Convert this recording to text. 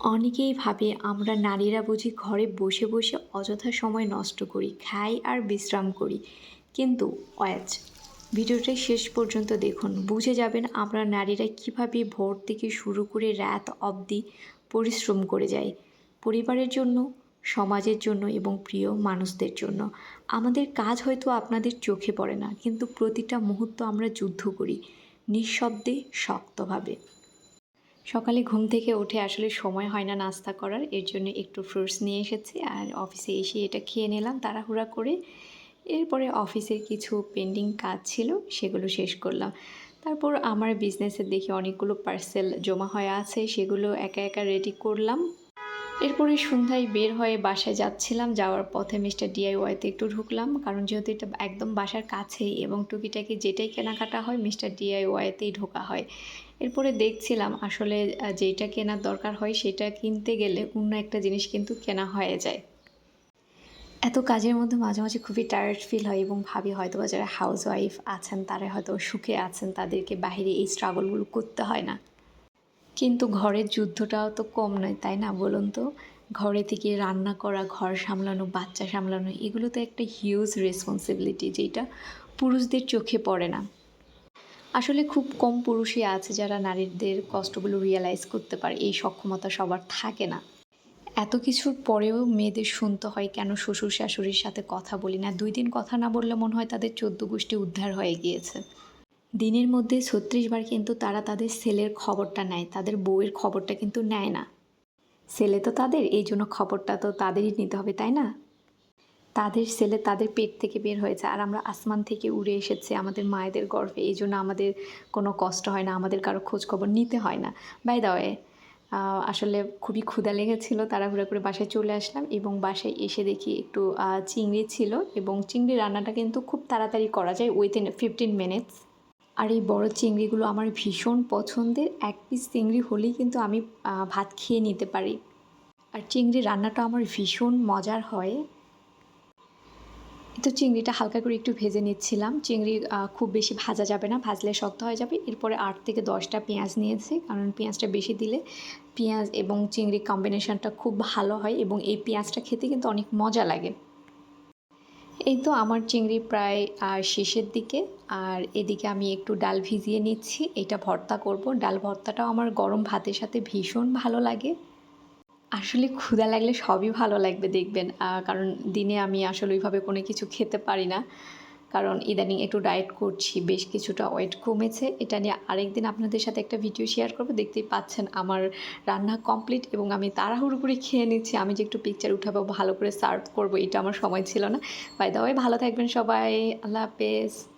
অনেকেই ভাবে আমরা নারীরা বুঝি ঘরে বসে বসে অযথা সময় নষ্ট করি, খাই আর বিশ্রাম করি। কিন্তু অয়াজ ভিডিওটা শেষ পর্যন্ত দেখুন। বুঝে যাবেন আমরা নারীরা কীভাবে ভোর থেকে শুরু করে রাত অবধি পরিশ্রম করে যাই। পরিবারের জন্য, সমাজের জন্য এবং প্রিয় মানুষদের জন্য। আমাদের কাজ হয়তো আপনাদের চোখে পড়ে না, কিন্তু প্রতিটা মুহূর্ত আমরা যুদ্ধ করি, নিঃশব্দে, শক্তভাবে। সকালে ঘুম থেকে উঠে আসলে সময় হয় না নাস্তা করার, এর জন্য একটু ফ্রুটস নিয়ে এসেছি আর অফিসে এসে এটা খেয়ে নিলাম তাড়াহুড়া করে। এরপরে অফিসের কিছু পেন্ডিং কাজ ছিল, সেগুলো শেষ করলাম। তারপর আমার বিজনেসের দেখি অনেকগুলো পার্সেল জমা হয়ে আছে, সেগুলো একা একা রেডি করলাম। এরপরে সন্ধ্যায় বের হয়ে বাসায় যাচ্ছিলাম। যাওয়ার পথে মিস্টার ডিআইওয়াইতে একটু ঢুকলাম। কারণ যেহেতু এটা একদম বাসার কাছেই এবং টুকিটাকি যেটাই কেনাকাটা হয়, মিস্টার ডিআইওয়াইতেই ঢোকা হয়। এরপরে দেখছিলাম আসলে যেটা কেনার দরকার হয় সেটা কিনতে গেলে অন্য একটা জিনিস কিন্তু কেনা হয়ে যায়। এত কাজের মধ্যে মাঝে মাঝে খুবই টায়ার্ড ফিল হয় এবং ভাবি হয়তো যারা হাউস ওয়াইফ আছেন, তারা হয়তো সুখে আছেন, তাদেরকে বাইরে এই স্ট্রাগলগুলো করতে হয় না। কিন্তু ঘরের যুদ্ধটাও তো কম নয়, তাই না বলুন তো? ঘরে থেকে রান্না করা, ঘর সামলানো, বাচ্চা সামলানো, এগুলো তো একটা হিউজ রেসপন্সিবিলিটি যেটা পুরুষদের চোখে পড়ে না। আসলে খুব কম পুরুষই আছে যারা নারীদের কষ্টগুলো রিয়েলাইজ করতে পারে, এই সক্ষমতা সবার থাকে না। এত কিছুর পরেও মেয়েদের শুনতে হয়, কেন শ্বশুর শাশুড়ির সাথে কথা বলি না? দুই দিন কথা না বললে মনে হয় তাদের চোদ্দ গোষ্ঠী উদ্ধার হয়ে গিয়েছে। দিনের মধ্যে ছত্রিশ বার কিন্তু তারা তাদের ছেলের খবরটা নেয়, তাদের বউয়ের খবরটা কিন্তু নেয় না। ছেলে তো তাদের, এই জন্য খবরটা তো তাদেরই নিতে হবে, তাই না? তাদের ছেলে তাদের পেট থেকে বের হয়েছে, আর আমরা আসমান থেকে উড়ে এসেছি আমাদের মায়েদের গর্ভে, এই জন্য আমাদের কোনো কষ্ট হয় না, আমাদের কারও খোঁজ খবর নিতে হয় না। বাই দা ওয়ে আসলে খুবই ক্ষুধা লেগেছিল, তাড়াহুড়া করে বাসায় চলে আসলাম এবং বাসায় এসে দেখি একটু চিংড়ি ছিল এবং চিংড়ি রান্নাটা কিন্তু খুব তাড়াতাড়ি করা যায় উইথিন ফিফটিন মিনিটস আর এই বড় চিংড়িগুলো আমার ভীষণ পছন্দের। এক পিস চিংড়ি হলেই কিন্তু আমি ভাত খেয়ে নিতে পারি। আর চিংড়ি রান্নাটা আমার ভীষণ মজার হয়। তো চিংড়িটা হালকা করে একটু ভেজে নিচ্ছিলাম। চিংড়ি খুব বেশি ভাজা যাবে না, ভাজলে শক্ত হয়ে যাবে। এরপরে আট থেকে দশটা পেঁয়াজ নিয়েছি, কারণ পেঁয়াজটা বেশি দিলে পেঁয়াজ এবং চিংড়ি কম্বিনেশনটা খুব ভালো হয় এবং এই পেঁয়াজটা খেতে কিন্তু অনেক মজা লাগে। এই তো আমার চিংড়ি প্রায় আর শেষের দিকে। আর এদিকে আমি একটু ডাল ভিজিয়ে নিচ্ছি। এটা ভর্তা করব। ডাল ভর্তাটাও আমার গরম ভাতের সাথে ভীষণ ভালো লাগে। আসলে ক্ষুধা লাগলে সবই ভালো লাগবে দেখবেন। কারণ দিনে আমি আসলে ওইভাবে কোনো কিছু খেতে পারি না। কারণ ইদানিং একটু ডায়েট করছি, বেশ কিছুটা ওয়েট কমেছে। এটা নিয়ে আরেকদিন আপনাদের সাথে একটা ভিডিও শেয়ার করব। দেখতেই পাচ্ছেন আমার রান্না কমপ্লিট এবং আমি তাড়াহুড়ো করে খেয়ে নিচ্ছি। আমি যে একটু পিকচার উঠাবো, ভালো করে সার্ভ করব, এটা আমার সময় ছিল না। বাই দা ভালো থাকবেন সবাই। আল্লাহ হাফেজ।